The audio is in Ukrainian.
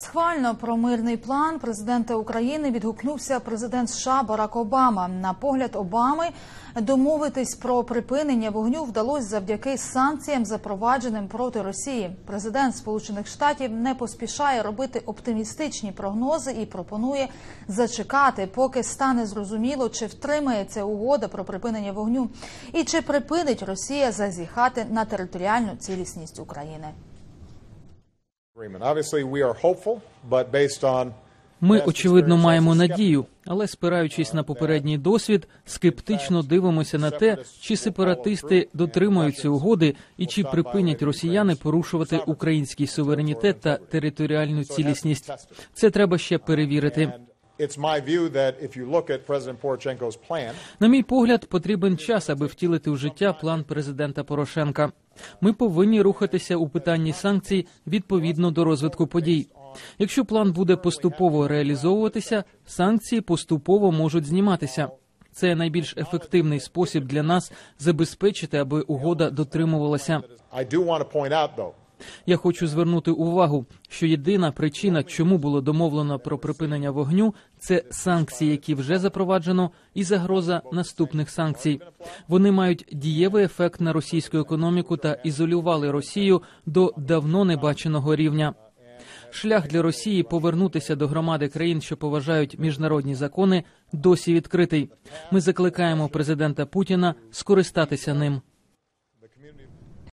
Схвально про мирний план президента України відгукнувся президент США Барак Обама. На погляд Обами домовитись про припинення вогню вдалося завдяки санкціям, запровадженим проти Росії. Президент Сполучених Штатів не поспішає робити оптимістичні прогнози і пропонує зачекати, поки стане зрозуміло, чи втримається угода про припинення вогню і чи припинить Росія зазіхати на територіальну цілісність України. Ми очевидно маємо надію, але спираючись на попередній досвід, скептично дивимося на те, чи сепаратисти дотримуються угоди і чи припинять росіяни порушувати український суверенітет та територіальну цілісність. Це треба ще перевірити. На мій погляд, потрібен час, аби втілити в життя план президента Порошенка. Ми повинні рухатися у питанні санкцій відповідно до розвитку подій. Якщо план буде поступово реалізовуватися, санкції поступово можуть зніматися. Це найбільш ефективний спосіб для нас забезпечити, аби угода дотримувалася. Я хочу звернути увагу, що єдина причина, чому було домовлено про припинення вогню, це санкції, які вже запроваджено, і загроза наступних санкцій. Вони мають дієвий ефект на російську економіку та ізолювали Росію до давно небаченого рівня. Шлях для Росії повернутися до громади країн, що поважають міжнародні закони, досі відкритий. Ми закликаємо президента Путіна скористатися ним.